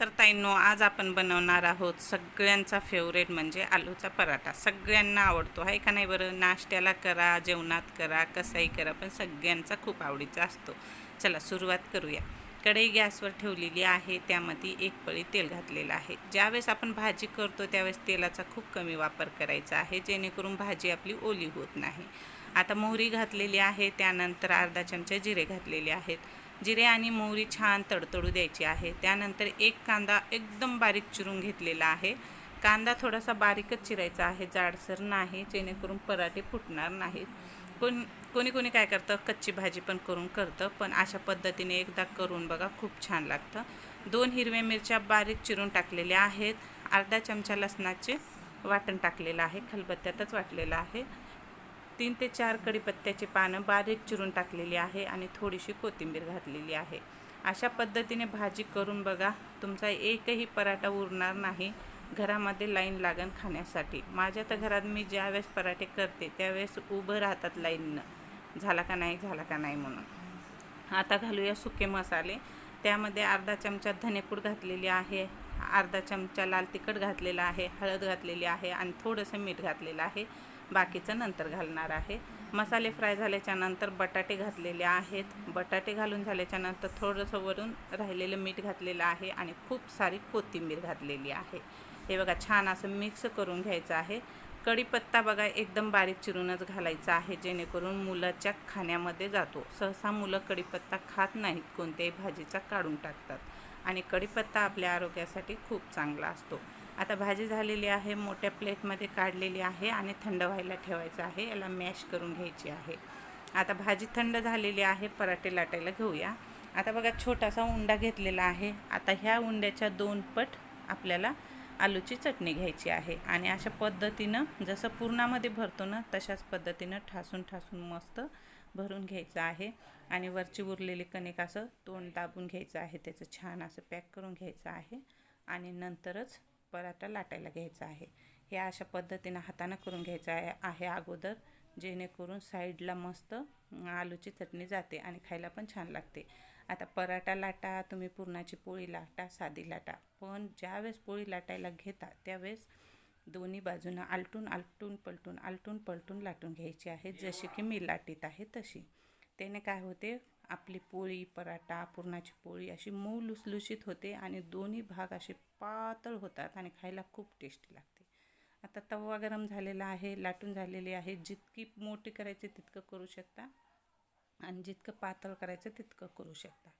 तर ताईंनो आज आपण बनवणार आहोत सगळ्यांचा फेवरेट म्हणजे आलूचा पराठा. सगळ्यांना आवडतो आहे का नाही बरं? नाश्त्याला करा जेवणात करा कसाही करा पण सगळ्यांचा खूप आवडीचा असतो. चला सुरुवात करूया. कढई गॅसवर ठेवलेली आहे त्यामध्ये एक पळी तेल घातलेलं आहे. ज्यावेळेस आपण भाजी करतो त्यावेळेस तेलाचा खूप कमी वापर करायचा आहे जेणेकरून भाजी आपली ओली होत नाही. आता मोहरी घातलेली आहे त्यानंतर अर्धा चमचा जिरे घातलेले आहेत. जिरे आणि मोहरी छान तडतडू द्यायची आहे. त्यानंतर एक कांदा एकदम बारीक चिरून घेतलेला आहे. कांदा थोडासा बारीकच चिरायचा आहे. जाडसर नाही जेणेकरून पराठे फुटणार नाहीत. कोण कोणी कोणी काय करतं? कच्ची भाजी पण करून करतं पण अशा पद्धतीने एकदा करून बघा खूप छान लागतं. दोन हिरव्या मिरच्या बारीक चिरून टाकलेल्या आहेत. अर्धा चमचा लसणाचे वाटण टाकलेलं आहे. खलबत्त्यातच वाटलेलं आहे. तीन ते चार कढीपत्त्याची पानं बारीक चिरून टाकलेली आहे आणि थोडीशी कोथिंबीर घातलेली आहे. अशा पद्धतीने भाजी करून बघा. तुमचा एकही पराठा उरणार नाही. घरामध्ये लाईन लागण खाण्यासाठी. माझ्या तर घरात मी ज्यावेळेस पराठे करते त्यावेळेस उभं राहतात लाईननं झाला का नाही झाला का नाही म्हणून. आता घालूया सुके मसाले. त्यामध्ये अर्धा चमचा धनेपूड घातलेली आहे. अर्धा चमचा लाल तिखट घातलेला आहे हळद घातलेली आहे आणि थोडंसं मीठ घातलेलं आहे. बाकीचं नंतर घालणार आहे. मसाले फ्राय झाल्याच्यानंतर बटाटे घातलेले आहेत. बटाटे घालून झाल्याच्यानंतर थोडंसं वरून राहिलेलं मीठ घातलेलं आहे आणि खूप सारी कोथिंबीर घातलेली आहे. हे बघा छान असं मिक्स करून घ्यायचं आहे. कढीपत्ता बघा एकदम बारीक चिरूनच घालायचा आहे जेणेकरून मुलाच्या खाण्यामध्ये जातो. सहसा मुलं कढीपत्ता खात नाहीत कोणत्याही भाजीचा काढून टाकतात. आणि कढीपत्ता आपल्या आरोग्यासाठी खूप चांगला असतो. आता भाजी झालेली आहे मोठ्या प्लेटमध्ये काढलेली आहे आणि थंड व्हायला ठेवायचं आहे. याला मॅश करून घ्यायची आहे. आता भाजी थंड झालेली आहे पराठे लाटायला घेऊया. आता बघा छोटासा उंडा घेतलेला आहे. आता ह्या उंड्याच्या दोन पट आपल्याला आलूची चटणी घ्यायची आहे. आणि अशा पद्धतीनं जसं पूर्णामध्ये भरतो ना तशाच पद्धतीनं ठासून ठासून मस्त भरून घ्यायचं आहे. आणि वरची उरलेली कणिक असं तोंड दाबून घ्यायचं आहे. त्याचं छान असं पॅक करून घ्यायचं आहे. आणि नंतरच पराठा लाटायला घ्यायचा आहे. हे अशा पद्धतीनं हातानं करून घ्यायचं आहे आहे अगोदर जेणेकरून साईडला मस्त आलूची चटणी जाते आणि खायला पण छान लागते. आता पराठा लाटा तुम्ही पुरणाची पोळी लाटा साधी लाटा. पण ज्यावेळेस पोळी लाटायला घेता त्यावेळेस दोन्ही बाजूनं आलटून आलटून पलटून आलटून पलटून लाटून घ्यायची आहे. जशी की मी लाटीत आहे तशी. त्याने काय होते आपली पोळी पराठा पुरणाची पोळी अशी मऊ लुसलुशीत होते आणि दोन्ही भाग असे पातळ होतात आणि खायला खूप टेस्टी लागते. आता तवा गरम झालेला आहे लाटून झालेली आहे. जितकी मोठी करायची तितकं करू शकता आणि जितकं पातळ करायचं तितकं करू शकता.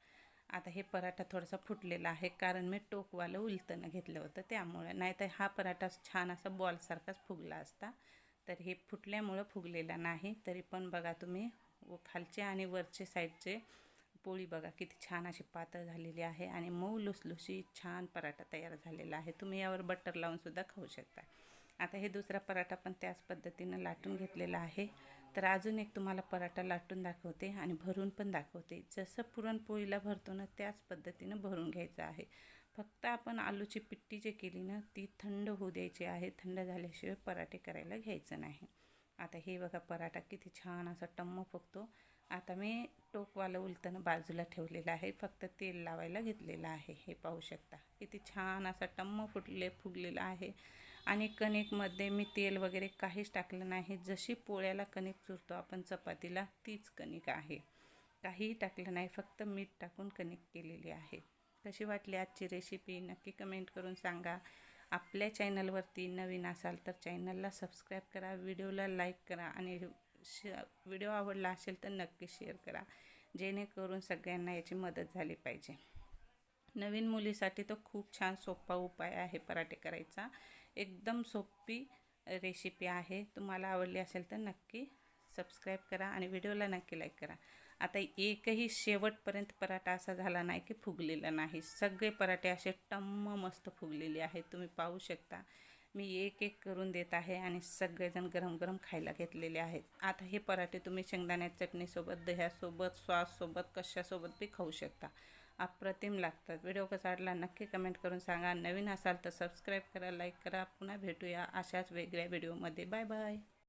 आता हे पराठा थोडासा फुटलेला आहे कारण मी टोकवालं उलतनं घेतलं होतं त्यामुळे. नाहीतर हा पराठा छान असा बॉलसारखाच फुगला असता. तर हे फुटल्यामुळं फुगलेला नाही. तरी पण बघा तुम्ही व खालचे आणि वरचे साईडचे पोळी बघा किती छान अशी पातळ झालेली आहे आणि मऊ लुसलुशी छान पराठा तयार झालेला आहे. तुम्ही यावर बटर लावूनसुद्धा खाऊ शकता. आता हे दुसरा पराठा पण त्याच पद्धतीनं लाटून घेतलेला आहे. तर अजून एक तुम्हाला पराठा लाटून दाखवते आणि भरून पण दाखवते. जसं पुरणपोळीला भरतो ना त्याच पद्धतीनं भरून घ्यायचं आहे. फक्त आपण आलूची पिट्टी जे केली ना ती थंड होऊ द्यायची आहे. थंड झाल्याशिवाय पराठे करायला घ्यायचं नाही. आता हे बघा पराठा किती छान असा टम्म फुगतो. आता मी टोकवालं उलताना बाजूला ठेवलेलं आहे. फक्त तेल लावायला घेतलेलं आहे. हे पाहू शकता. किती छान असा टम्म फुटले फुगलेला आहे. आणि कणिकमध्ये मी तेल वगैरे काहीच टाकलं नाही. जशी पोळ्याला कणिक चुरतो आपण चपातीला तीच कणिक आहे. काहीही टाकलं नाही. फक्त मीठ टाकून कणिक केलेली आहे. कशी वाटली आजची रेसिपी नक्की कमेंट करून सांगा. आपल्या चॅनलवरती नवीन असाल तर चॅनलला सबस्क्राईब करा व्हिडिओला लाईक करा आणि श व्हिडिओ आवडला असेल तर नक्की शेअर करा. जेणेकरून सगळ्यांना याची मदत झाली पाहिजे. नवीन मुलीसाठी तो खूप छान सोपा उपाय आहे पराठे करायचा. एकदम सोपी रेसिपी आहे. तुम्हाला आवडली असेल तर नक्की सबस्क्राईब करा आणि व्हिडिओला नक्की लाईक करा. आता एकही शेवटपर्यंत पराठा असा झाला नाही की फुगलेला नाही. सगळे पराठे असे टम्म मस्त फुगलेले आहेत. तुम्ही पाहू शकता. मी एक एक करून देत आहे आणि सगळेजण गरम गरम खायला घेतलेले आहेत. आता हे पराठे तुम्ही शेंगदाण्या चटणीसोबत दह्यासोबत सॉससोबत कशासोबत बी खाऊ शकता. अप्रतिम लागतात. व्हिडिओ कसा वाटला नक्की कमेंट करून सांगा. नवीन असाल तर सबस्क्राईब करा लाईक करा. पुन्हा भेटूया अशाच वेगळ्या व्हिडिओमध्ये बाय बाय